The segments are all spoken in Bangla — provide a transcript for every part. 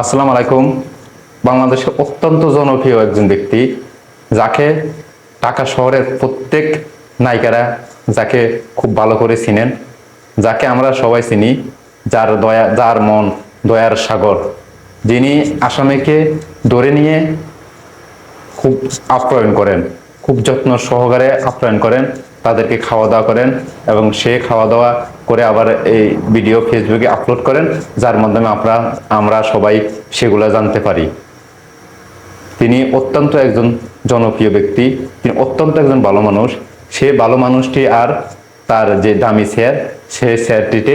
আসসালামু আলাইকুম। বাংলাদেশের অত্যন্ত জনপ্রিয় একজন ব্যক্তি, যাকে ঢাকা শহরের প্রত্যেক নায়িকারা যাকে খুব ভালো করে চিনেন, যাকে আমরা সবাই চিনি, যার দয়া, যার মন, দয়ার সাগর। যিনি আসামিকে ধরে নিয়ে খুব আপ্যায়ন করেন, খুব যত্ন সহকারে আপ্যায়ন করেন। তাদেরকে খাওয়া দাওয়া করেন এবং সে খাওয়া দাওয়া করে আবার এই ভিডিও ফেসবুকে আপলোড করেন, যার মাধ্যমে আমরা আমরা সবাই সেগুলো জানতে পারি। তিনি অত্যন্ত একজন জনপ্রিয় ব্যক্তি, তিনি অত্যন্ত একজন ভালো মানুষ। সে ভালো মানুষটি আর তার যে দামি শেয়ার, সে শেয়ারটিতে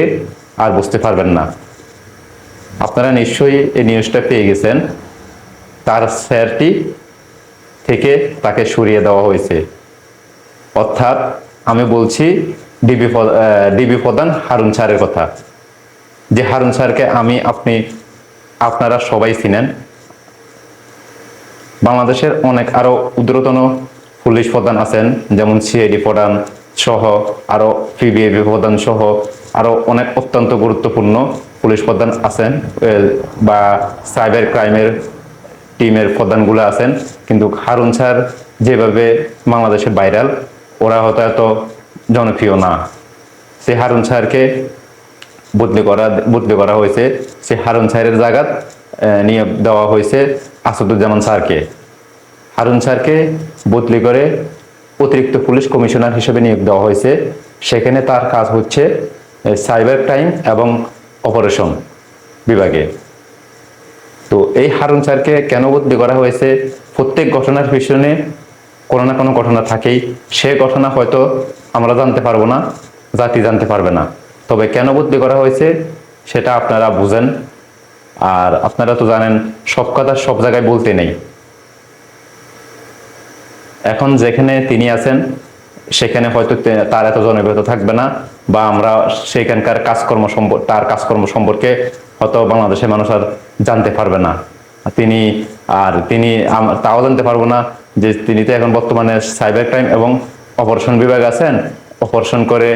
আর বুঝতে পারবেন না। আপনারা নিশ্চয়ই এই নিউজটা পেয়ে গেছেন। তার শেয়ারটি থেকে তাকে সরিয়ে দেওয়া হয়েছে। অর্থাৎ আমি বলছি ডিবি ডিবি প্রধান হারুন স্যারের কথা। যে হারুন স্যারকে আমি, আপনি, আপনারা সবাই চিনেন। বাংলাদেশের অনেক আরও উদ্রতন পুলিশ প্রধান আছেন, যেমন সিআইডি প্রধান সহ, আরও পিবিএবি প্রধান সহ, আরও অনেক অত্যন্ত গুরুত্বপূর্ণ পুলিশ প্রধান আছেন বা সাইবার ক্রাইমের টিমের প্রধানগুলো আছেন। কিন্তু হারুন স্যার যেভাবে বাংলাদেশে ভাইরাল ওরা হয়তো এত জনপ্রিয় না। সে হারুন স্যারকে বদলি করা বদলি করা হয়েছে। সে হারুন স্যারের জায়গা নিয়োগ দেওয়া হয়েছে আসাদুজ্জামান স্যারকে। হারুন স্যারকে বদলি করে অতিরিক্ত পুলিশ কমিশনার হিসেবে নিয়োগ দেওয়া হয়েছে। সেখানে তার কাজ হচ্ছে সাইবার ক্রাইম এবং অপারেশন বিভাগে। তো এই হারুন স্যারকে কেন বদলি করা হয়েছে? প্রত্যেক ঘটনার পিছনে কোনো না কোনো ঘটনা থাকেই। সে ঘটনা হয়তো আমরা জানতে পারব না, জাতি জানতে পারবে না। তবে কেন বদলি করা হয়েছে, সেটা আপনারা বুঝেন। আর আপনারা তো জানেন, সব কথা সব জায়গায় বলতে নেই। এখন যেখানে তিনি আছেন, সেখানে হয়তো তার এত জনপ্রিয়তা থাকবে না, বা আমরা সেখানকার কাজকর্ম সম্পর্কে তার কাজকর্ম সম্পর্কে হয়তো বাংলাদেশের মানুষ আর জানতে পারবে না। তিনি আর তিনি তাও জানতে পারব না যে তিনি তো এখন বর্তমানে সাইবার ক্রাইম এবং অপারেশন বিভাগ আছেন। অপারেশন করে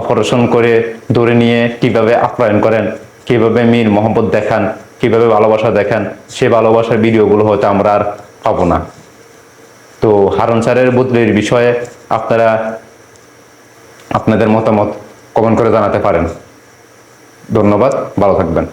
অপারেশন করে ধরে নিয়ে কীভাবে আপ্যায়ন করেন, কীভাবে মীর মোহাম্মদ দেখান, কীভাবে ভালোবাসা দেখান, সে ভালোবাসার ভিডিওগুলো হয়তো আমরা আর পাবো না। তো হারুন স্যারের বদলির বিষয়ে আপনারা আপনাদের মতামত কমেন্ট করে জানাতে পারেন। ধন্যবাদ, ভালো থাকবেন।